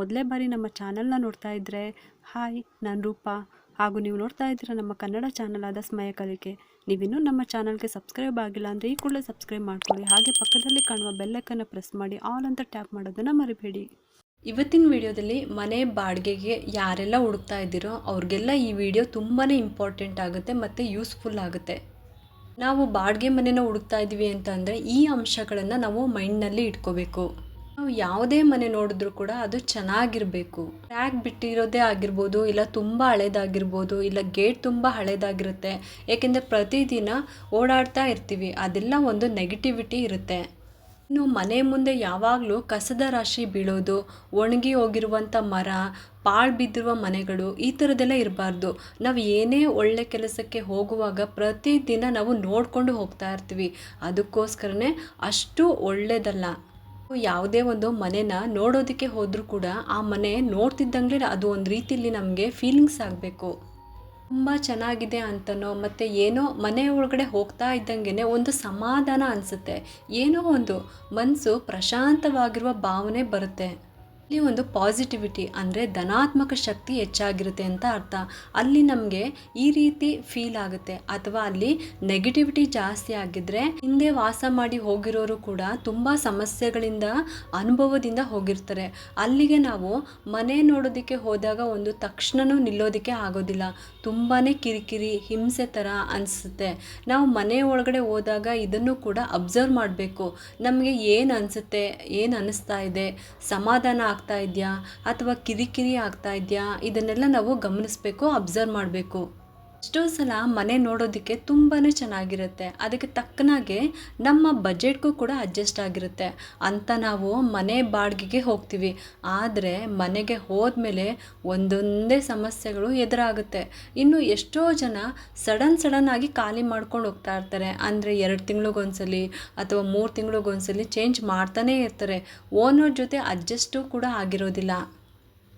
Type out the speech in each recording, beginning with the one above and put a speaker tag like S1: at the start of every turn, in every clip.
S1: ಮೊದಲೇ ಬಾರಿ ನಮ್ಮ ಚಾನಲ್ನ ನೋಡ್ತಾ ಇದ್ದರೆ ಹಾಯ್, ನಾನು ರೂಪಾ. ಹಾಗೂ ನೀವು ನೋಡ್ತಾ ಇದ್ದೀರ ನಮ್ಮ ಕನ್ನಡ ಚಾನಲ್ ಆದ ಸ್ಮಯ ಕಲಿಕೆ. ನೀವಿನ್ನೂ ನಮ್ಮ ಚಾನಲ್ಗೆ ಸಬ್ಸ್ಕ್ರೈಬ್ ಆಗಿಲ್ಲ ಅಂದರೆ ಈ ಕೂಡಲೇ ಸಬ್ಸ್ಕ್ರೈಬ್ ಮಾಡ್ಕೊಳ್ಳಿ. ಹಾಗೆ ಪಕ್ಕದಲ್ಲಿ ಕಾಣುವ ಬೆಲ್ಲಕ್ಕನ್ನು ಪ್ರೆಸ್ ಮಾಡಿ, ಆಲ್ ಅಂತ ಟ್ಯಾಪ್ ಮಾಡೋದನ್ನು ಮರಿಬೇಡಿ. ಇವತ್ತಿನ ವಿಡಿಯೋದಲ್ಲಿ ಮನೆ ಬಾಡಿಗೆಗೆ ಯಾರೆಲ್ಲ ಹುಡುಕ್ತಾ ಇದ್ದೀರೋ ಅವ್ರಿಗೆಲ್ಲ ಈ ವಿಡಿಯೋ ತುಂಬಾ ಇಂಪಾರ್ಟೆಂಟ್ ಆಗುತ್ತೆ ಮತ್ತು ಯೂಸ್ಫುಲ್ ಆಗುತ್ತೆ. ನಾವು ಬಾಡಿಗೆ ಮನೆನ ಹುಡುಕ್ತಾ ಇದ್ದೀವಿ ಅಂತಂದರೆ ಈ ಅಂಶಗಳನ್ನು ನಾವು ಮೈಂಡ್ನಲ್ಲಿ ಇಟ್ಕೋಬೇಕು. ನಾವು ಯಾವುದೇ ಮನೆ ನೋಡಿದ್ರೂ ಕೂಡ ಅದು ಚೆನ್ನಾಗಿರಬೇಕು. ಟ್ಯಾಗ್ ಬಿಟ್ಟಿರೋದೇ ಆಗಿರ್ಬೋದು, ಇಲ್ಲ ತುಂಬ ಹಳೇದಾಗಿರ್ಬೋದು, ಇಲ್ಲ ಗೇಟ್ ತುಂಬ ಹಳೇದಾಗಿರುತ್ತೆ. ಏಕೆಂದರೆ ಪ್ರತಿದಿನ ಓಡಾಡ್ತಾ ಇರ್ತೀವಿ, ಅದೆಲ್ಲ ಒಂದು ನೆಗೆಟಿವಿಟಿ ಇರುತ್ತೆ. ಇನ್ನು ಮನೆ ಮುಂದೆ ಯಾವಾಗಲೂ ಕಸದ ರಾಶಿ ಬೀಳೋದು, ಒಣಗಿ ಹೋಗಿರುವಂಥ ಮರ, ಪಾಳು ಬಿದ್ದಿರುವ ಮನೆಗಳು, ಈ ಥರದ್ದೆಲ್ಲ ಇರಬಾರ್ದು. ನಾವು ಏನೇ ಒಳ್ಳೆ ಕೆಲಸಕ್ಕೆ ಹೋಗುವಾಗ ಪ್ರತಿದಿನ ನಾವು ನೋಡಿಕೊಂಡು ಹೋಗ್ತಾ ಇರ್ತೀವಿ. ಅದಕ್ಕೋಸ್ಕರನೇ ಅಷ್ಟು ಒಳ್ಳೆಯದಲ್ಲ ಯಾವುದೇ ಒಂದು ಮನೆನ ನೋಡೋದಕ್ಕೆ ಹೋದರೂ ಕೂಡ ಆ ಮನೆ ನೋಡ್ತಿದ್ದಂಗೆ ಅದು ಒಂದು ರೀತಿಯಲ್ಲಿ ನಮಗೆ ಫೀಲಿಂಗ್ಸ್ ಆಗಬೇಕು. ತುಂಬ ಚೆನ್ನಾಗಿದೆ ಅಂತನೋ ಮತ್ತು ಏನೋ ಮನೆ ಒಳಗಡೆ ಹೋಗ್ತಾ ಇದ್ದಂಗೆ ಒಂದು ಸಮಾಧಾನ ಅನಿಸುತ್ತೆ. ಏನೋ ಒಂದು ಮನಸ್ಸು ಪ್ರಶಾಂತವಾಗಿರುವ ಭಾವನೆ ಬರುತ್ತೆ. ಇಲ್ಲಿ ಒಂದು ಪಾಸಿಟಿವಿಟಿ ಅಂದರೆ ಧನಾತ್ಮಕ ಶಕ್ತಿ ಹೆಚ್ಚಾಗಿರುತ್ತೆ ಅಂತ ಅರ್ಥ. ಅಲ್ಲಿ ನಮಗೆ ಈ ರೀತಿ ಫೀಲ್ ಆಗುತ್ತೆ. ಅಥವಾ ಅಲ್ಲಿ ನೆಗೆಟಿವಿಟಿ ಜಾಸ್ತಿ ಆಗಿದ್ರೆ ಹಿಂದೆ ವಾಸ ಮಾಡಿ ಹೋಗಿರೋರು ಕೂಡ ತುಂಬ ಸಮಸ್ಯೆಗಳಿಂದ, ಅನುಭವದಿಂದ ಹೋಗಿರ್ತಾರೆ. ಅಲ್ಲಿಗೆ ನಾವು ಮನೆ ನೋಡೋದಕ್ಕೆ ಹೋದಾಗ ಒಂದು ತಕ್ಷಣನೂ ನಿಲ್ಲೋದಕ್ಕೆ ಆಗೋದಿಲ್ಲ. ತುಂಬಾ ಕಿರಿಕಿರಿ, ಹಿಂಸೆ ಥರ ಅನಿಸುತ್ತೆ. ನಾವು ಮನೆ ಒಳಗಡೆ ಹೋದಾಗ ಇದನ್ನು ಕೂಡ ಅಬ್ಸರ್ವ್ ಮಾಡಬೇಕು. ನಮಗೆ ಏನು ಅನಿಸುತ್ತೆ, ಏನು ಅನ್ನಿಸ್ತಾ ಇದೆ, ಸಮಾಧಾನ ಆಗ್ತಾ ಇದೆಯಾ? ಅಥವಾ ಕಿರಿಕಿರಿ ಆಗ್ತಾ ಇದೆಯಾ? ಇದನ್ನೆಲ್ಲ ನಾವು ಗಮನಿಸಬೇಕು ಅಬ್ಸರ್ವ್ ಮಾಡಬೇಕು. ಎಷ್ಟೋ ಸಲ ಮನೆ ನೋಡೋದಕ್ಕೆ ತುಂಬಾ ಚೆನ್ನಾಗಿರುತ್ತೆ. ಅದಕ್ಕೆ ತಕ್ಕನಾಗೆ ನಮ್ಮ ಬಜೆಟ್ಗೂ ಕೂಡ ಅಡ್ಜಸ್ಟ್ ಆಗಿರುತ್ತೆ. ಅಂತ ನಾವು ಮನೆ ಬಾಡಿಗೆಗೆ ಹೋಗ್ತೀವಿ. ಆದರೆ ಮನೆಗೆ ಹೋದ್ಮೇಲೆ ಒಂದೊಂದೇ ಸಮಸ್ಯೆಗಳು ಎದುರಾಗುತ್ತೆ. ಇನ್ನು ಎಷ್ಟೋ ಜನ ಸಡನ್ ಸಡನ್ ಆಗಿ ಖಾಲಿ ಮಾಡ್ಕೊಂಡು ಹೋಗ್ತಾ ಇರ್ತಾರೆ. ಅಂದರೆ ಎರಡು ತಿಂಗಳಿಗೊಂದ್ಸಲಿ ಅಥವಾ ಮೂರು ತಿಂಗಳಿಗೊಂದ್ಸಲಿ ಚೇಂಜ್ ಮಾಡ್ತಾನೇ ಇರ್ತಾರೆ. ಓನರ್ ಜೊತೆ ಅಡ್ಜಸ್ಟು ಕೂಡ ಆಗಿರೋದಿಲ್ಲ.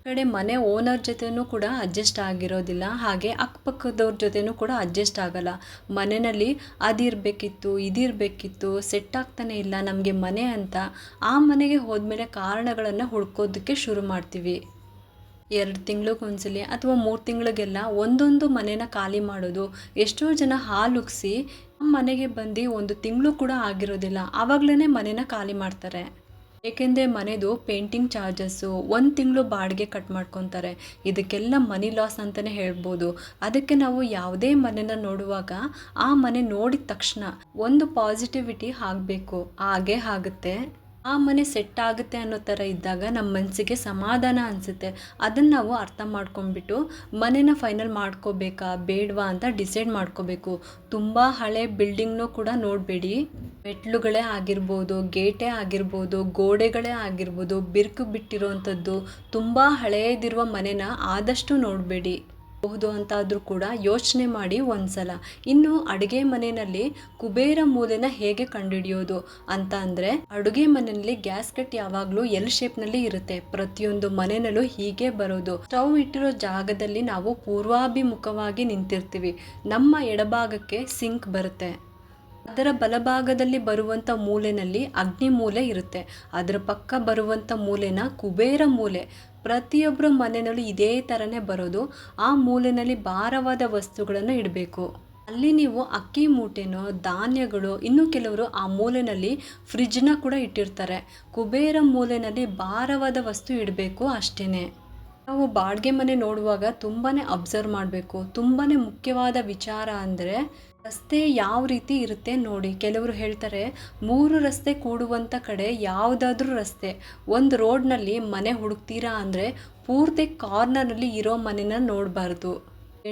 S1: ಕಡೆ ಮನೆ ಓನರ್ ಜೊತೆನೂ ಕೂಡ ಅಡ್ಜಸ್ಟ್ ಆಗಿರೋದಿಲ್ಲ. ಹಾಗೆ ಅಕ್ಕಪಕ್ಕದವ್ರ ಜೊತೆನೂ ಕೂಡ ಅಡ್ಜಸ್ಟ್ ಆಗಲ್ಲ. ಮನೆಯಲ್ಲಿ ಅದಿರಬೇಕಿತ್ತು, ಇದಿರಬೇಕಿತ್ತು ಸೆಟ್ ಆಗ್ತಾನೆ ಇಲ್ಲ ನಮಗೆ ಮನೆ ಅಂತ ಆ ಮನೆಗೆ ಹೋದ್ಮೇಲೆ ಕಾರಣಗಳನ್ನು ಹುಡ್ಕೋದಕ್ಕೆ ಶುರು ಮಾಡ್ತೀವಿ. ಎರಡು ತಿಂಗಳಿಗೊಂದ್ಸಲಿ ಅಥವಾ ಮೂರು ತಿಂಗಳಿಗೆಲ್ಲ ಒಂದೊಂದು ಮನೇನ ಖಾಲಿ ಮಾಡೋದು, ಎಷ್ಟೋ ಜನ ಹಾಲುಗ್ಸಿ ಮನೆಗೆ ಬಂದು ಒಂದು ತಿಂಗಳು ಕೂಡ ಆಗಿರೋದಿಲ್ಲ. ಆವಾಗಲೇ ಮನೇನ ಖಾಲಿ ಮಾಡ್ತಾರೆ. ಏಕೆಂದರೆ ಮನೆದು ಪೇಂಟಿಂಗ್ ಚಾರ್ಜಸ್ಸು ಒಂದು ತಿಂಗಳು ಬಾಡಿಗೆ ಕಟ್ ಮಾಡ್ಕೊತಾರೆ. ಇದಕ್ಕೆಲ್ಲ ಮನಿ ಲಾಸ್ ಅಂತಲೇ ಹೇಳ್ಬೋದು. ಅದಕ್ಕೆ ನಾವು ಯಾವುದೇ ಮನೆನ ನೋಡುವಾಗ ಆ ಮನೆ ನೋಡಿದ ತಕ್ಷಣ ಒಂದು ಪಾಸಿಟಿವಿಟಿ ಆಗಬೇಕು. ಹಾಗೇ ಆಗುತ್ತೆ. ಆ ಮನೆ ಸೆಟ್ ಆಗುತ್ತೆ ಅನ್ನೋ ಥರ ಇದ್ದಾಗ ನಮ್ಮ ಮನಸ್ಸಿಗೆ ಸಮಾಧಾನ ಅನಿಸುತ್ತೆ. ಅದನ್ನು ನಾವು ಅರ್ಥ ಮಾಡ್ಕೊಂಡ್ಬಿಟ್ಟು ಮನೇನ ಫೈನಲ್ ಮಾಡ್ಕೋಬೇಕಾ, ಬೇಡವಾ ಅಂತ ಡಿಸೈಡ್ ಮಾಡ್ಕೋಬೇಕು. ತುಂಬ ಹಳೆ ಬಿಲ್ಡಿಂಗ್ನೂ ಕೂಡ ನೋಡಬೇಡಿ. ಮೆಟ್ಲುಗಳೇ ಆಗಿರ್ಬೋದು, ಗೇಟೇ ಆಗಿರ್ಬೋದು, ಗೋಡೆಗಳೇ ಆಗಿರ್ಬೋದು, ಬಿರುಕು ಬಿಟ್ಟಿರೋವಂಥದ್ದು ತುಂಬ ಹಳೆಯದಿರುವ ಮನೆನ ಆದಷ್ಟು ನೋಡಬೇಡಿ. ಬಹುದು ಅಂತಾದರೂ ಕೂಡ ಯೋಚನೆ ಮಾಡಿ ಒಂದ್ಸಲ. ಇನ್ನು ಅಡುಗೆ ಮನೆಯಲ್ಲಿ ಕುಬೇರ ಮೂಲೆನ ಹೇಗೆ ಕಂಡುಹಿಡಿಯೋದು ಅಂತ ಅಂದರೆ ಅಡುಗೆ ಮನೆಯಲ್ಲಿ ಗ್ಯಾಸ್ ಕಟ್ ಯಾವಾಗಲೂ ಎಲ್ ಶೇಪ್ನಲ್ಲಿ ಇರುತ್ತೆ. ಪ್ರತಿಯೊಂದು ಮನೆಯಲ್ಲೂ ಹೀಗೆ ಬರೋದು. ಸ್ಟವ್ ಇಟ್ಟಿರೋ ಜಾಗದಲ್ಲಿ ನಾವು ಪೂರ್ವಾಭಿಮುಖವಾಗಿ ನಿಂತಿರ್ತೀವಿ. ನಮ್ಮ ಎಡಭಾಗಕ್ಕೆ ಸಿಂಕ್ ಬರುತ್ತೆ. ಅದರ ಬಲಭಾಗದಲ್ಲಿ ಬರುವಂಥ ಮೂಲೆಯಲ್ಲಿ ಅಗ್ನಿ ಮೂಲೆ ಇರುತ್ತೆ. ಅದರ ಪಕ್ಕ ಬರುವಂಥ ಮೂಲೆನ ಕುಬೇರ ಮೂಲೆ. ಪ್ರತಿಯೊಬ್ಬರ ಮನೆಯಲ್ಲೂ ಇದೇ ಥರನೇ ಬರೋದು. ಆ ಮೂಲೆಯಲ್ಲಿ ಭಾರವಾದ ವಸ್ತುಗಳನ್ನು ಇಡಬೇಕು. ಅಲ್ಲಿ ನೀವು ಅಕ್ಕಿ ಮೂಟೆನೋ, ಧಾನ್ಯಗಳು, ಇನ್ನು ಕೆಲವರು ಆ ಮೂಲೆಯಲ್ಲಿ ಫ್ರಿಜ್ನ ಕೂಡ ಇಟ್ಟಿರ್ತಾರೆ. ಕುಬೇರ ಮೂಲೆಯಲ್ಲಿ ಭಾರವಾದ ವಸ್ತು ಇಡಬೇಕು ಅಷ್ಟೇ ನಾವು ಬಾಡಿಗೆ ಮನೆ ನೋಡುವಾಗ ತುಂಬಾ ಅಬ್ಸರ್ವ್ ಮಾಡಬೇಕು. ತುಂಬಾ ಮುಖ್ಯವಾದ ವಿಚಾರ ಅಂದರೆ ರಸ್ತೆ ಯಾವ ರೀತಿ ಇರುತ್ತೆ ನೋಡಿ. ಕೆಲವರು ಹೇಳ್ತಾರೆ, ಮೂರು ರಸ್ತೆ ಕೂಡುವಂಥ ಕಡೆ ಯಾವುದಾದ್ರೂ ರಸ್ತೆ, ಒಂದು ರೋಡ್ನಲ್ಲಿ ಮನೆ ಹುಡುಕ್ತೀರಾ ಅಂದರೆ ಪೂರ್ತಿ ಕಾರ್ನರಲ್ಲಿ ಇರೋ ಮನೆನ ನೋಡಬಾರ್ದು.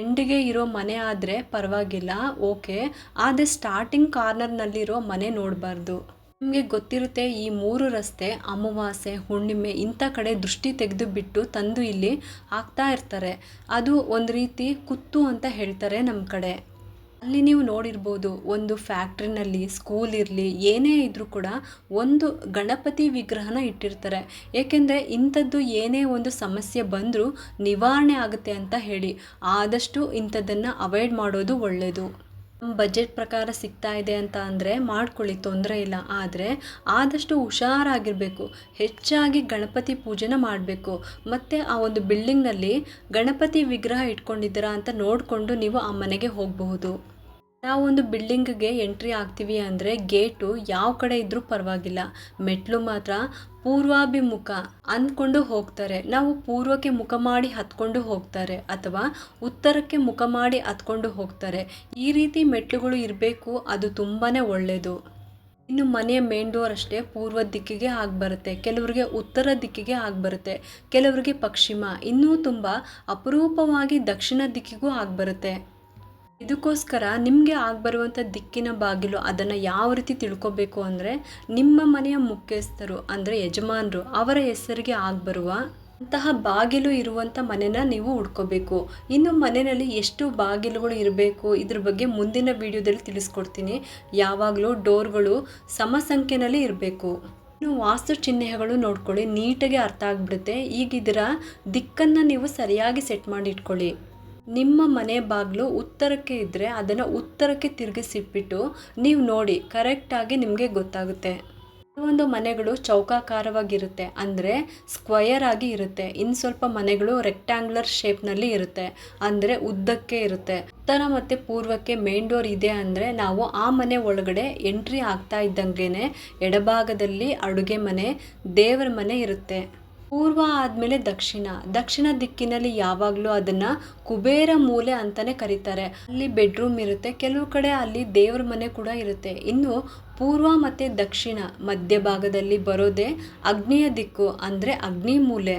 S1: ಎಂಡಿಗೆ ಇರೋ ಮನೆ ಆದರೆ ಪರವಾಗಿಲ್ಲ, ಓಕೆ, ಆದರೆ ಸ್ಟಾರ್ಟಿಂಗ್ ಕಾರ್ನರ್ನಲ್ಲಿರೋ ಮನೆ ನೋಡಬಾರ್ದು. ನಿಮಗೆ ಗೊತ್ತಿರುತ್ತೆ, ಈ ಮೂರು ರಸ್ತೆ ಅಮಾವಾಸ್ಯೆ, ಹುಣ್ಣಿಮೆ ಇಂಥ ಕಡೆ ದೃಷ್ಟಿ ತೆಗೆದು ಬಿಟ್ಟು ತಂದು ಇಲ್ಲಿ ಹಾಕ್ತಾ ಇರ್ತಾರೆ. ಅದು ಒಂದು ರೀತಿ ಕುತ್ತು ಅಂತ ಹೇಳ್ತಾರೆ ನಮ್ಮ ಕಡೆ. ಅಲ್ಲಿ ನೀವು ನೋಡಿರ್ಬೋದು ಒಂದು ಫ್ಯಾಕ್ಟ್ರಿನಲ್ಲಿ, ಸ್ಕೂಲ್ ಇರಲಿ, ಏನೇ ಇದ್ರೂ ಕೂಡ ಒಂದು ಗಣಪತಿ ವಿಗ್ರಹನ ಇಟ್ಟಿರ್ತಾರೆ. ಏಕೆಂದರೆ ಇಂಥದ್ದು ಏನೇ ಒಂದು ಸಮಸ್ಯೆ ಬಂದರೂ ನಿವಾರಣೆ ಆಗುತ್ತೆ ಅಂತ ಹೇಳಿ. ಆದಷ್ಟು ಇಂಥದ್ದನ್ನು ಅವಾಯ್ಡ್ ಮಾಡೋದು ಒಳ್ಳೆಯದು ಬಜೆಟ್ ಪ್ರಕಾರ ಸಿಗ್ತಾ ಇದೆ ಅಂತ ಅಂದರೆ ಮಾಡ್ಕೊಳ್ಳಿ, ತೊಂದರೆ ಇಲ್ಲ. ಆದರೆ ಆದಷ್ಟು ಹುಷಾರಾಗಿರಬೇಕು. ಹೆಚ್ಚಾಗಿ ಗಣಪತಿ ಪೂಜೆನ ಮಾಡಬೇಕು. ಮತ್ತು ಆ ಒಂದು ಬಿಲ್ಡಿಂಗ್ನಲ್ಲಿ ಗಣಪತಿ ವಿಗ್ರಹ ಇಟ್ಕೊಂಡಿದ್ದೀರಾ ಅಂತ ನೋಡಿಕೊಂಡು ನೀವು ಆ ಮನೆಗೆ ಹೋಗಬಹುದು. ನಾವೊಂದು ಬಿಲ್ಡಿಂಗ್ಗೆ ಎಂಟ್ರಿ ಆಗ್ತೀವಿ ಅಂದರೆ ಗೇಟು ಯಾವ ಕಡೆ ಇದ್ದರೂ ಪರವಾಗಿಲ್ಲ. ಮೆಟ್ಲು ಮಾತ್ರ ಪೂರ್ವಾಭಿಮುಖ ಅಂದ್ಕೊಂಡು ಹೋಗ್ತಾರೆ. ನಾವು ಪೂರ್ವಕ್ಕೆ ಮುಖ ಮಾಡಿ ಹತ್ಕೊಂಡು ಹೋಗ್ತಾರೆ ಅಥವಾ ಉತ್ತರಕ್ಕೆ ಮುಖ ಮಾಡಿ ಹತ್ಕೊಂಡು ಹೋಗ್ತಾರೆ. ಈ ರೀತಿ ಮೆಟ್ಲುಗಳು ಇರಬೇಕು, ಅದು ತುಂಬಾ ಒಳ್ಳೆಯದು ಇನ್ನು ಮನೆಯ ಮೇನ್ ಡೋರ್ ಅಷ್ಟೇ ಪೂರ್ವ ದಿಕ್ಕಿಗೆ ಆಗಿ ಬರುತ್ತೆ, ಕೆಲವರಿಗೆ ಉತ್ತರ ದಿಕ್ಕಿಗೆ ಆಗಿ ಬರುತ್ತೆ, ಕೆಲವರಿಗೆ ಪಶ್ಚಿಮ, ಇನ್ನೂ ತುಂಬ ಅಪರೂಪವಾಗಿ ದಕ್ಷಿಣ ದಿಕ್ಕಿಗೂ ಆಗಿ ಬರುತ್ತೆ. ಇದಕ್ಕೋಸ್ಕರ ನಿಮಗೆ ಆಗಬರುವಂಥ ದಿಕ್ಕಿನ ಬಾಗಿಲು ಅದನ್ನು ಯಾವ ರೀತಿ ತಿಳ್ಕೊಬೇಕು ಅಂದರೆ ನಿಮ್ಮ ಮನೆಯ ಮುಖ್ಯಸ್ಥರು ಅಂದರೆ ಯಜಮಾನರು ಅವರ ಹೆಸರಿಗೆ ಆಗಿಬರುವ ಅಂತಹ ಬಾಗಿಲು ಇರುವಂಥ ಮನೆನ ನೀವು ಹುಡ್ಕೋಬೇಕು. ಇನ್ನು ಮನೆಯಲ್ಲಿ ಎಷ್ಟು ಬಾಗಿಲುಗಳು ಇರಬೇಕು? ಇದ್ರ ಬಗ್ಗೆ ಮುಂದಿನ ವಿಡಿಯೋದಲ್ಲಿ ತಿಳಿಸ್ಕೊಡ್ತೀನಿ. ಯಾವಾಗಲೂ ಡೋರ್ಗಳು ಸಮ ಸಂಖ್ಯೆನಲ್ಲಿ ಇರಬೇಕು. ಇನ್ನು ವಾಸ್ತು ಚಿಹ್ನೆಗಳು ನೋಡ್ಕೊಳ್ಳಿ, ನೀಟಾಗಿ ಅರ್ಥ ಆಗಿಬಿಡುತ್ತೆ. ಈಗ ಇದರ ದಿಕ್ಕನ್ನು ನೀವು ಸರಿಯಾಗಿ ಸೆಟ್ ಮಾಡಿ ಇಟ್ಕೊಳ್ಳಿ. ನಿಮ್ಮ ಮನೆ ಬಾಗಿಲು ಉತ್ತರಕ್ಕೆ ಇದ್ದರೆ ಅದನ್ನು ಉತ್ತರಕ್ಕೆ ತಿರುಗಿಸಿಟ್ಬಿಟ್ಟು ನೀವು ನೋಡಿ ಕರೆಕ್ಟಾಗಿ ನಿಮಗೆ ಗೊತ್ತಾಗುತ್ತೆ. ಕೆಲವೊಂದು ಮನೆಗಳು ಚೌಕಾಕಾರವಾಗಿರುತ್ತೆ, ಅಂದರೆ ಸ್ಕ್ವಯರ್ ಆಗಿ ಇರುತ್ತೆ. ಇನ್ನು ಸ್ವಲ್ಪ ಮನೆಗಳು ರೆಕ್ಟ್ಯಾಂಗ್ಯುಲರ್ ಶೇಪ್ನಲ್ಲಿ ಇರುತ್ತೆ, ಅಂದರೆ ಉದ್ದಕ್ಕೆ ಇರುತ್ತೆ. ಉತ್ತರ ಮತ್ತು ಪೂರ್ವಕ್ಕೆ ಮೇನ್ ಡೋರ್ ಇದೆ ಅಂದರೆ ನಾವು ಆ ಮನೆ ಒಳಗಡೆ ಎಂಟ್ರಿ ಆಗ್ತಾ ಇದ್ದಂಗೆ ಎಡಭಾಗದಲ್ಲಿ ಅಡುಗೆ ಮನೆ, ದೇವರ ಮನೆ ಇರುತ್ತೆ. ಪೂರ್ವ ಆದಮೇಲೆ ದಕ್ಷಿಣ. ದಕ್ಷಿಣ ದಿಕ್ಕಿನಲ್ಲಿ ಯಾವಾಗಲೂ ಅದನ್ನು ಕುಬೇರ ಮೂಲೆ ಅಂತಲೇ ಕರೀತಾರೆ. ಅಲ್ಲಿ ಬೆಡ್ರೂಮ್ ಇರುತ್ತೆ, ಕೆಲವು ಕಡೆ ಅಲ್ಲಿ ದೇವ್ರ ಮನೆ ಕೂಡ ಇರುತ್ತೆ. ಇನ್ನು ಪೂರ್ವ ಮತ್ತು ದಕ್ಷಿಣ ಮಧ್ಯಭಾಗದಲ್ಲಿ ಬರೋದೇ ಅಗ್ನಿಯ ದಿಕ್ಕು, ಅಂದರೆ ಅಗ್ನಿ ಮೂಲೆ.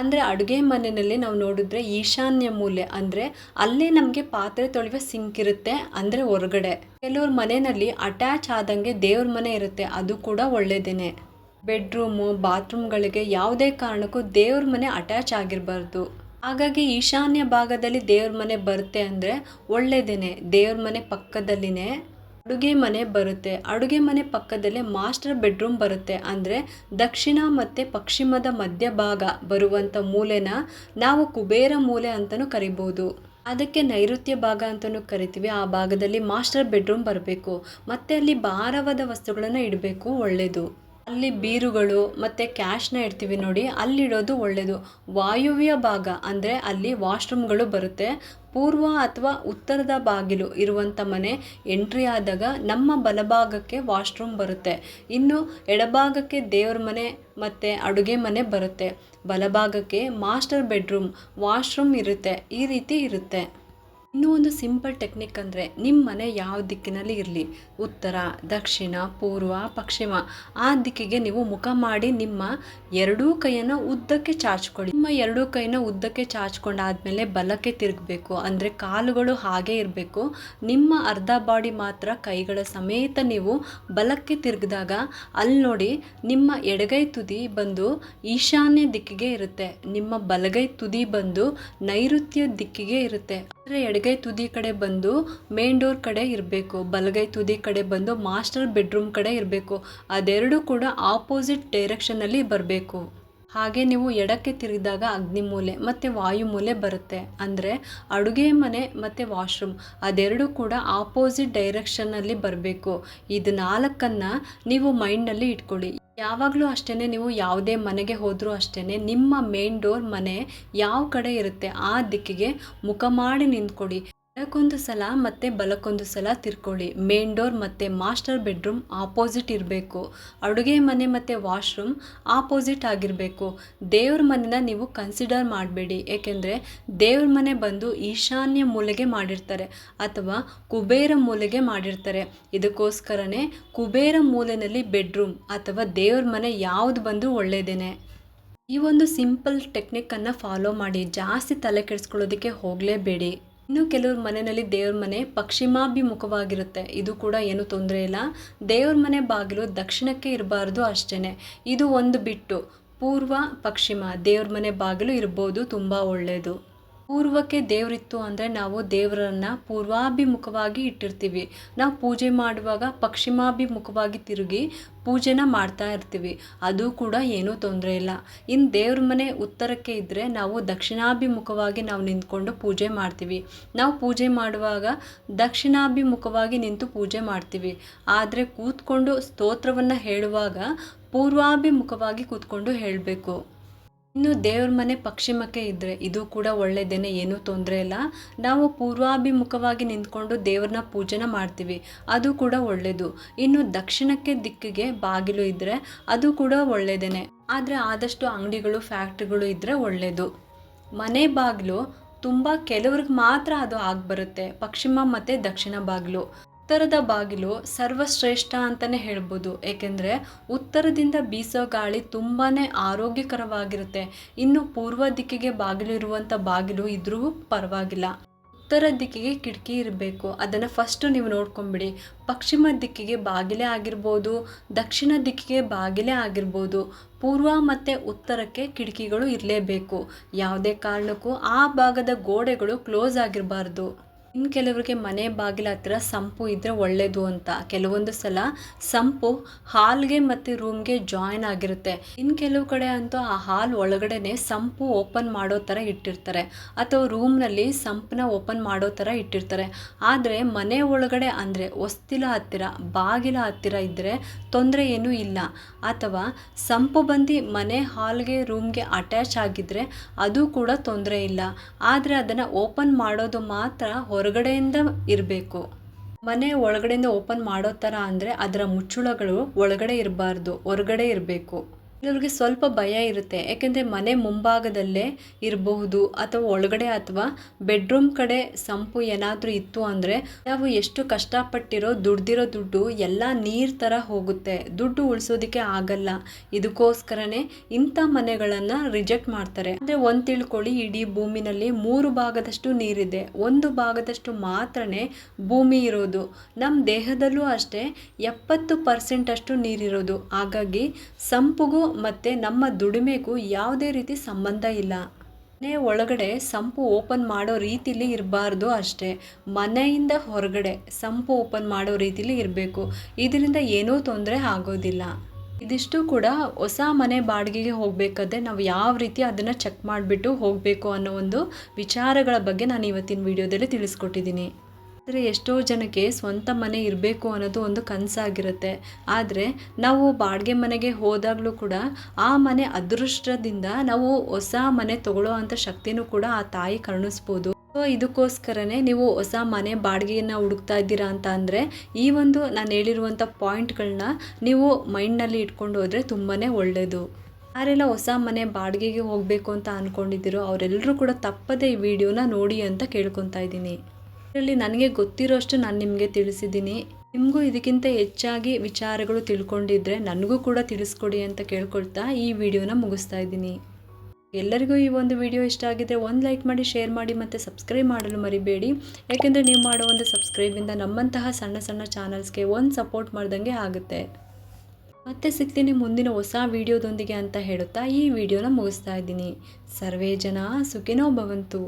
S1: ಅಂದರೆ ಅಡುಗೆ ಮನೆಯಲ್ಲಿ ನಾವು ನೋಡಿದ್ರೆ ಈಶಾನ್ಯ ಮೂಲೆ, ಅಂದರೆ ಅಲ್ಲೇ ನಮಗೆ ಪಾತ್ರೆ ತೊಳೆಯುವ ಸಿಂಕ್ ಇರುತ್ತೆ, ಅಂದರೆ ಹೊರಗಡೆ. ಕೆಲವ್ರ ಮನೆಯಲ್ಲಿ ಅಟ್ಯಾಚ್ ಆದಂಗೆ ದೇವ್ರ ಮನೆ ಇರುತ್ತೆ, ಅದು ಕೂಡ ಒಳ್ಳೆಯದೇನೆ ಬೆಡ್ರೂಮು, ಬಾತ್ರೂಮ್ಗಳಿಗೆ ಯಾವುದೇ ಕಾರಣಕ್ಕೂ ದೇವ್ರ ಮನೆ ಅಟ್ಯಾಚ್ ಆಗಿರಬಾರ್ದು. ಹಾಗಾಗಿ ಈಶಾನ್ಯ ಭಾಗದಲ್ಲಿ ದೇವ್ರ ಮನೆ ಬರುತ್ತೆ ಅಂದರೆ ಒಳ್ಳೆಯದೇನೆ ದೇವ್ರ ಮನೆ ಪಕ್ಕದಲ್ಲಿನೇ ಅಡುಗೆ ಮನೆ ಬರುತ್ತೆ. ಅಡುಗೆ ಮನೆ ಪಕ್ಕದಲ್ಲೇ ಮಾಸ್ಟರ್ ಬೆಡ್ರೂಮ್ ಬರುತ್ತೆ ಅಂದರೆ ದಕ್ಷಿಣ ಮತ್ತು ಪಶ್ಚಿಮದ ಮಧ್ಯಭಾಗ ಬರುವಂಥ ಮೂಲೆನ ನಾವು ಕುಬೇರ ಮೂಲೆ ಅಂತಲೂ ಕರಿಬೋದು. ಅದಕ್ಕೆ ನೈಋತ್ಯ ಭಾಗ ಅಂತಲೂ ಕರಿತೀವಿ. ಆ ಭಾಗದಲ್ಲಿ ಮಾಸ್ಟರ್ ಬೆಡ್ರೂಮ್ ಬರಬೇಕು. ಮತ್ತು ಅಲ್ಲಿ ಭಾರವಾದ ವಸ್ತುಗಳನ್ನು ಇಡಬೇಕು. ಒಳ್ಳೆಯದು ಅಲ್ಲಿ ಬೀರುಗಳು ಮತ್ತು ಕ್ಯಾಶ್ನ ಇಡ್ತೀವಿ ನೋಡಿ, ಅಲ್ಲಿಡೋದು ಒಳ್ಳೆಯದು ವಾಯುವ್ಯ ಭಾಗ ಅಂದರೆ ಅಲ್ಲಿ ವಾಶ್ರೂಮ್ಗಳು ಬರುತ್ತೆ. ಪೂರ್ವ ಅಥವಾ ಉತ್ತರದ ಬಾಗಿಲು ಇರುವಂಥ ಮನೆ ಎಂಟ್ರಿ ಆದಾಗ ನಮ್ಮ ಬಲಭಾಗಕ್ಕೆ ವಾಶ್ರೂಮ್ ಬರುತ್ತೆ. ಇನ್ನು ಎಡಭಾಗಕ್ಕೆ ದೇವ್ರ ಮನೆ ಮತ್ತು ಅಡುಗೆ ಮನೆ ಬರುತ್ತೆ. ಬಲಭಾಗಕ್ಕೆ ಮಾಸ್ಟರ್ ಬೆಡ್ರೂಮ್, ವಾಶ್ರೂಮ್ ಇರುತ್ತೆ. ಈ ರೀತಿ ಇರುತ್ತೆ. ಇನ್ನೂ ಒಂದು ಸಿಂಪಲ್ ಟೆಕ್ನಿಕ್ ಅಂದರೆ ನಿಮ್ಮ ಮನೆ ಯಾವ ದಿಕ್ಕಿನಲ್ಲಿ ಇರಲಿ. ಉತ್ತರ, ದಕ್ಷಿಣ, ಪೂರ್ವ, ಪಶ್ಚಿಮ. ಆ ದಿಕ್ಕಿಗೆ ನೀವು ಮುಖ ಮಾಡಿ ನಿಮ್ಮ ಎರಡೂ ಕೈಯನ್ನು ಉದ್ದಕ್ಕೆ ಚಾಚ್ಕೊಳ್ಳಿ. ನಿಮ್ಮ ಎರಡೂ ಕೈನ ಉದ್ದಕ್ಕೆ ಚಾಚ್ಕೊಂಡಾದ್ಮೇಲೆ ಬಲಕ್ಕೆ ತಿರುಗಬೇಕು. ಅಂದರೆ ಕಾಲುಗಳು ಹಾಗೆ ಇರಬೇಕು. ನಿಮ್ಮ ಅರ್ಧ ಬಾಡಿ ಮಾತ್ರ ಕೈಗಳ ಸಮೇತ ನೀವು ಬಲಕ್ಕೆ ತಿರುಗಿದಾಗ ಅಲ್ಲಿ ನೋಡಿ ನಿಮ್ಮ ಎಡಗೈ ತುದಿ ಬಂದು ಈಶಾನ್ಯ ದಿಕ್ಕಿಗೆ ಇರುತ್ತೆ. ನಿಮ್ಮ ಬಲಗೈ ತುದಿ ಬಂದು ನೈಋತ್ಯ ದಿಕ್ಕಿಗೆ ಇರುತ್ತೆ. ಅಂದರೆ ಎಡಗೈ ತುದಿ ಕಡೆ ಬಂದು ಮೇನ್ ಡೋರ್ ಕಡೆ ಇರಬೇಕು. ಬಲಗೈ ತುದಿ ಕಡೆ ಬಂದು ಮಾಸ್ಟರ್ ಬೆಡ್ರೂಮ್ ಕಡೆ ಇರಬೇಕು. ಅದೆರಡೂ ಕೂಡ ಆಪೋಸಿಟ್ ಡೈರೆಕ್ಷನಲ್ಲಿ ಬರಬೇಕು. ಹಾಗೆ ನೀವು ಎಡಕ್ಕೆ ತಿರುಗಿದಾಗ ಅಗ್ನಿಮೂಲೆ ಮತ್ತು ವಾಯುಮೂಲೆ ಬರುತ್ತೆ. ಅಂದರೆ ಅಡುಗೆ ಮನೆ ಮತ್ತು ವಾಶ್ರೂಮ್ ಅದೆರಡೂ ಕೂಡ ಆಪೋಸಿಟ್ ಡೈರೆಕ್ಷನ್ನಲ್ಲಿ ಬರಬೇಕು. ಇದು ನಾಲ್ಕನ್ನು ನೀವು ಮೈಂಡಲ್ಲಿ ಇಟ್ಕೊಳ್ಳಿ. ಯಾವಾಗಲೂ ಅಷ್ಟೇ ನೀವು ಯಾವುದೇ ಮನೆಗೆ ಹೋದರೂ ಅಷ್ಟೇ ನಿಮ್ಮ ಮೇನ್ ಡೋರ್ ಮನೆ ಯಾವ ಕಡೆ ಇರುತ್ತೆ ಆ ದಿಕ್ಕಿಗೆ ಮುಖ ಮಾಡಿ ನಿಂತ್ಕೊಡಿ ಎಡಕ್ಕೊಂದು ಸಲ ಮತ್ತು ಬಲಕ್ಕೊಂದು ಸಲ ತಿರ್ಕೊಳ್ಳಿ. ಮೇನ್ ಡೋರ್ ಮತ್ತು ಮಾಸ್ಟರ್ ಬೆಡ್ರೂಮ್ ಆಪೋಸಿಟ್ ಇರಬೇಕು. ಅಡುಗೆ ಮನೆ ಮತ್ತು ವಾಶ್ರೂಮ್ ಆಪೋಸಿಟ್ ಆಗಿರಬೇಕು. ದೇವ್ರ ಮನೆನ ನೀವು ಕನ್ಸಿಡರ್ ಮಾಡಬೇಡಿ. ಏಕೆಂದರೆ ದೇವ್ರ ಮನೆ ಬಂದು ಈಶಾನ್ಯ ಮೂಲೆಗೆ ಮಾಡಿರ್ತಾರೆ ಅಥವಾ ಕುಬೇರ ಮೂಲೆಗೆ ಮಾಡಿರ್ತಾರೆ. ಇದಕ್ಕೋಸ್ಕರನೇ ಕುಬೇರ ಮೂಲೆಯಲ್ಲಿ ಬೆಡ್ರೂಮ್ ಅಥವಾ ದೇವ್ರ ಮನೆ ಯಾವುದು ಬಂದು ಒಳ್ಳೆಯದೇನೆ ಈ ಒಂದು ಸಿಂಪಲ್ ಟೆಕ್ನಿಕ್ಕನ್ನು ಫಾಲೋ ಮಾಡಿ ಜಾಸ್ತಿ ತಲೆ ಕೆಡಿಸ್ಕೊಳ್ಳೋದಕ್ಕೆ ಹೋಗಲೇಬೇಡಿ. ಇನ್ನು ಕೆಲವ್ರ ಮನೆಯಲ್ಲಿ ದೇವ್ರ ಮನೆ ಪಕ್ಷಿಮಾಭಿಮುಖವಾಗಿರುತ್ತೆ. ಇದು ಕೂಡ ಏನು ತೊಂದರೆ ಇಲ್ಲ. ದೇವ್ರ ಮನೆ ಬಾಗಿಲು ದಕ್ಷಿಣಕ್ಕೆ ಇರಬಾರ್ದು ಅಷ್ಟೇ ಇದು ಒಂದು ಬಿಟ್ಟು ಪೂರ್ವ ಪಶ್ಚಿಮ ದೇವ್ರ ಮನೆ ಬಾಗಿಲು ಇರ್ಬೋದು, ತುಂಬ ಒಳ್ಳೆಯದು ಪೂರ್ವಕ್ಕೆ ದೇವರಿತ್ತು ಅಂದರೆ ನಾವು ದೇವರನ್ನ ಪೂರ್ವಾಭಿಮುಖವಾಗಿ ಇಟ್ಟಿರ್ತೀವಿ. ನಾವು ಪೂಜೆ ಮಾಡುವಾಗ ಪಶ್ಚಿಮಾಭಿಮುಖವಾಗಿ ತಿರುಗಿ ಪೂಜೆನ ಮಾಡ್ತಾ ಇರ್ತೀವಿ. ಅದು ಕೂಡ ಏನೂ ತೊಂದರೆ ಇಲ್ಲ. ಇನ್ನು ದೇವ್ರ ಮನೆ ಉತ್ತರಕ್ಕೆ ಇದ್ದರೆ ನಾವು ದಕ್ಷಿಣಾಭಿಮುಖವಾಗಿ ನಾವು ನಿಂತ್ಕೊಂಡು ಪೂಜೆ ಮಾಡ್ತೀವಿ. ನಾವು ಪೂಜೆ ಮಾಡುವಾಗ ದಕ್ಷಿಣಾಭಿಮುಖವಾಗಿ ನಿಂತು ಪೂಜೆ ಮಾಡ್ತೀವಿ. ಆದರೆ ಕೂತ್ಕೊಂಡು ಸ್ತೋತ್ರವನ್ನು ಹೇಳುವಾಗ ಪೂರ್ವಾಭಿಮುಖವಾಗಿ ಕೂತ್ಕೊಂಡು ಹೇಳಬೇಕು. ಇನ್ನು ದೇವ್ರ ಮನೆ ಪಶ್ಚಿಮಕ್ಕೆ ಇದ್ದರೆ ಇದು ಕೂಡ ಒಳ್ಳೆಯದೇನೆ ಏನೂ ತೊಂದರೆ ಇಲ್ಲ. ನಾವು ಪೂರ್ವಾಭಿಮುಖವಾಗಿ ನಿಂತ್ಕೊಂಡು ದೇವ್ರನ್ನ ಪೂಜೆನ ಮಾಡ್ತೀವಿ. ಅದು ಕೂಡ ಒಳ್ಳೆಯದು ಇನ್ನು ದಕ್ಷಿಣಕ್ಕೆ ದಿಕ್ಕಿಗೆ ಬಾಗಿಲು ಇದ್ದರೆ ಅದು ಕೂಡ ಒಳ್ಳೆಯದೇನೆ ಆದರೆ ಆದಷ್ಟು ಅಂಗಡಿಗಳು, ಫ್ಯಾಕ್ಟ್ರಿಗಳು ಇದ್ದರೆ ಒಳ್ಳೆಯದು ಮನೆ ಬಾಗಿಲು ತುಂಬ ಕೆಲವ್ರಿಗೆ ಮಾತ್ರ ಅದು ಆಗ್ಬರುತ್ತೆ. ಪಶ್ಚಿಮ ಮತ್ತು ದಕ್ಷಿಣ ಬಾಗಿಲು. ಉತ್ತರದ ಬಾಗಿಲು ಸರ್ವಶ್ರೇಷ್ಠ ಅಂತಲೇ ಹೇಳ್ಬೋದು. ಏಕೆಂದರೆ ಉತ್ತರದಿಂದ ಬೀಸೋ ಗಾಳಿ ತುಂಬಾ ಆರೋಗ್ಯಕರವಾಗಿರುತ್ತೆ. ಇನ್ನು ಪೂರ್ವ ದಿಕ್ಕಿಗೆ ಬಾಗಿಲು ಇರುವಂಥ ಬಾಗಿಲು ಇದ್ರೂ ಪರವಾಗಿಲ್ಲ. ಉತ್ತರ ದಿಕ್ಕಿಗೆ ಕಿಟಕಿ ಇರಬೇಕು. ಅದನ್ನು ಫಸ್ಟು ನೀವು ನೋಡ್ಕೊಂಬಿಡಿ. ಪಶ್ಚಿಮ ದಿಕ್ಕಿಗೆ ಬಾಗಿಲೇ ಆಗಿರ್ಬೋದು. ದಕ್ಷಿಣ ದಿಕ್ಕಿಗೆ ಬಾಗಿಲೇ ಆಗಿರ್ಬೋದು. ಪೂರ್ವ ಮತ್ತು ಉತ್ತರಕ್ಕೆ ಕಿಟಕಿಗಳು ಇರಲೇಬೇಕು. ಯಾವುದೇ ಕಾರಣಕ್ಕೂ ಆ ಭಾಗದ ಗೋಡೆಗಳು ಕ್ಲೋಸ್ ಆಗಿರಬಾರ್ದು. ಇನ್ನು ಕೆಲವರಿಗೆ ಮನೆ ಬಾಗಿಲ ಹತ್ರ ಸಂಪು ಇದ್ದರೆ ಒಳ್ಳೆಯದು ಅಂತ. ಕೆಲವೊಂದು ಸಲ ಸಂಪು ಹಾಲ್ಗೆ ಮತ್ತು ರೂಮ್ಗೆ ಜಾಯಿನ್ ಆಗಿರುತ್ತೆ. ಇನ್ನು ಕೆಲವು ಕಡೆ ಅಂತೂ ಆ ಹಾಲ್ ಒಳಗಡೆನೆ ಸಂಪು ಓಪನ್ ಮಾಡೋ ಥರ ಇಟ್ಟಿರ್ತಾರೆ. ಅಥವಾ ರೂಮ್ನಲ್ಲಿ ಸಂಪನ್ನ ಓಪನ್ ಮಾಡೋ ಥರ ಇಟ್ಟಿರ್ತಾರೆ. ಆದರೆ ಮನೆ ಒಳಗಡೆ ಅಂದರೆ ಹೊಸ್ತಿಲ ಹತ್ತಿರ, ಬಾಗಿಲ ಹತ್ತಿರ ಇದ್ದರೆ ತೊಂದರೆ ಏನೂ ಇಲ್ಲ. ಅಥವಾ ಸಂಪು ಬಂದು ಮನೆ ಹಾಲ್ಗೆ ರೂಮ್ಗೆ ಅಟ್ಯಾಚ್ ಆಗಿದ್ದರೆ ಅದು ಕೂಡ ತೊಂದರೆ ಇಲ್ಲ. ಆದರೆ ಅದನ್ನು ಓಪನ್ ಮಾಡೋದು ಮಾತ್ರ ಹೊರಗಡೆಯಿಂದ ಇರಬೇಕು. ಮನೆ ಒಳಗಡೆಯಿಂದ ಓಪನ್ ಮಾಡೋ ಥರ ಅಂದರೆ ಅದರ ಮುಚ್ಚುಳಗಳು ಒಳಗಡೆ ಇರಬಾರ್ದು ಹೊರಗಡೆ ಇರಬೇಕು. ಕೆಲವ್ರಿಗೆ ಸ್ವಲ್ಪ ಭಯ ಇರುತ್ತೆ. ಯಾಕೆಂದರೆ ಮನೆ ಮುಂಭಾಗದಲ್ಲೇ ಇರಬಹುದು ಅಥವಾ ಒಳಗಡೆ ಅಥವಾ ಬೆಡ್ರೂಮ್ ಕಡೆ ಸಂಪು ಏನಾದರೂ ಇತ್ತು ಅಂದರೆ ನಾವು ಎಷ್ಟು ಕಷ್ಟಪಟ್ಟಿರೋ, ದುಡ್ದಿರೋ ದುಡ್ಡು ಎಲ್ಲ ನೀರು ಥರ ಹೋಗುತ್ತೆ. ದುಡ್ಡು ಉಳಿಸೋದಕ್ಕೆ ಆಗಲ್ಲ. ಇದಕ್ಕೋಸ್ಕರನೇ ಇಂಥ ಮನೆಗಳನ್ನು ರಿಜೆಕ್ಟ್ ಮಾಡ್ತಾರೆ. ಅಂದರೆ ಒಂದು ತಿಳ್ಕೊಳ್ಳಿ, ಇಡೀ ಭೂಮಿನಲ್ಲಿ ಮೂರು ಭಾಗದಷ್ಟು ನೀರಿದೆ. ಒಂದು ಭಾಗದಷ್ಟು ಮಾತ್ರನೇ ಭೂಮಿ ಇರೋದು. ನಮ್ಮ ದೇಹದಲ್ಲೂ ಅಷ್ಟೇ ಎಪ್ಪತ್ತು ಪರ್ಸೆಂಟ್ ಅಷ್ಟು ನೀರಿರೋದು. ಹಾಗಾಗಿ ಸಂಪುಗೂ ಮತ್ತು ನಮ್ಮ ದುಡಿಮೆಗೂ ಯಾವುದೇ ರೀತಿ ಸಂಬಂಧ ಇಲ್ಲ. ಮನೆ ಒಳಗಡೆ ಸಂಪು ಓಪನ್ ಮಾಡೋ ರೀತಿಲಿ ಇರಬಾರ್ದು ಅಷ್ಟೇ. ಮನೆಯಿಂದ ಹೊರಗಡೆ ಸಂಪು ಓಪನ್ ಮಾಡೋ ರೀತಿಲಿ ಇರಬೇಕು. ಇದರಿಂದ ಏನೂ ತೊಂದರೆ ಆಗೋದಿಲ್ಲ. ಇದಿಷ್ಟು ಕೂಡ ಹೊಸ ಮನೆ ಬಾಡಿಗೆಗೆ ಹೋಗಬೇಕಾದ್ರೆ ನಾವು ಯಾವ ರೀತಿ ಅದನ್ನು ಚೆಕ್ ಮಾಡಿಬಿಟ್ಟು ಹೋಗಬೇಕು ಅನ್ನೋ ಒಂದು ವಿಚಾರಗಳ ಬಗ್ಗೆ ನಾನು ಇವತ್ತಿನ ವಿಡಿಯೋದಲ್ಲಿ ತಿಳಿಸ್ಕೊಟ್ಟಿದ್ದೀನಿ. ಆದರೆ ಎಷ್ಟೋ ಜನಕ್ಕೆ ಸ್ವಂತ ಮನೆ ಇರಬೇಕು ಅನ್ನೋದು ಒಂದು ಕನಸಾಗಿರುತ್ತೆ. ಆದರೆ ನಾವು ಬಾಡಿಗೆ ಮನೆಗೆ ಹೋದಾಗಲೂ ಕೂಡ ಆ ಮನೆ ಅದೃಷ್ಟದಿಂದ ನಾವು ಹೊಸ ಮನೆ ತಗೊಳ್ಳೋ ಅಂಥ ಶಕ್ತಿನೂ ಕೂಡ ಆ ತಾಯಿ ಕರುಣಿಸ್ಬೋದು. ಸೊ, ಇದಕ್ಕೋಸ್ಕರನೇ ನೀವು ಹೊಸ ಮನೆ ಬಾಡಿಗೆಯನ್ನು ಹುಡುಕ್ತಾ ಇದ್ದೀರಾ ಅಂತ ಅಂದರೆ ಈ ಒಂದು ನಾನು ಹೇಳಿರುವಂಥ ಪಾಯಿಂಟ್ಗಳನ್ನ ನೀವು ಮೈಂಡ್ನಲ್ಲಿ ಇಟ್ಕೊಂಡು ಹೋದರೆ ತುಂಬಾ ಒಳ್ಳೆಯದು ಯಾರೆಲ್ಲ ಹೊಸ ಮನೆ ಬಾಡಿಗೆಗೆ ಹೋಗಬೇಕು ಅಂತ ಅಂದ್ಕೊಂಡಿದ್ದೀರೋ ಅವರೆಲ್ಲರೂ ಕೂಡ ತಪ್ಪದೇ ಈ ವಿಡಿಯೋನ ನೋಡಿ ಅಂತ ಕೇಳ್ಕೊತಾ ಇದ್ದೀನಿ. ಇದರಲ್ಲಿ ನನಗೆ ಗೊತ್ತಿರೋಷ್ಟು ನಾನು ನಿಮಗೆ ತಿಳಿಸಿದ್ದೀನಿ. ನಿಮಗೂ ಇದಕ್ಕಿಂತ ಹೆಚ್ಚಾಗಿ ವಿಚಾರಗಳು ತಿಳ್ಕೊಂಡಿದ್ರೆ ನನಗೂ ಕೂಡ ತಿಳಿಸ್ಕೊಡಿ ಅಂತ ಕೇಳ್ಕೊಳ್ತಾ ಈ ವಿಡಿಯೋನ ಮುಗಿಸ್ತಾ ಇದ್ದೀನಿ. ಎಲ್ಲರಿಗೂ ಈ ಒಂದು ವಿಡಿಯೋ ಇಷ್ಟ ಆಗಿದ್ರೆ ಒಂದು ಲೈಕ್ ಮಾಡಿ, ಶೇರ್ ಮಾಡಿ ಮತ್ತು ಸಬ್ಸ್ಕ್ರೈಬ್ ಮಾಡಲು ಮರಿಬೇಡಿ. ಯಾಕೆಂದರೆ ನೀವು ಮಾಡೋ ಒಂದು ಸಬ್ಸ್ಕ್ರೈಬಿಂದ ನಮ್ಮಂತಹ ಸಣ್ಣ ಸಣ್ಣ ಚಾನಲ್ಸ್ಗೆ ಒಂದು ಸಪೋರ್ಟ್ ಮಾಡ್ದಂಗೆ ಆಗುತ್ತೆ. ಮತ್ತೆ ಸಿಗ್ತೀನಿ ಮುಂದಿನ ಹೊಸ ವಿಡಿಯೋದೊಂದಿಗೆ ಅಂತ ಹೇಳುತ್ತಾ ಈ ವಿಡಿಯೋನ ಮುಗಿಸ್ತಾ ಇದ್ದೀನಿ. ಸರ್ವೇ ಜನ ಸುಖಿನೋ ಭವಂತು.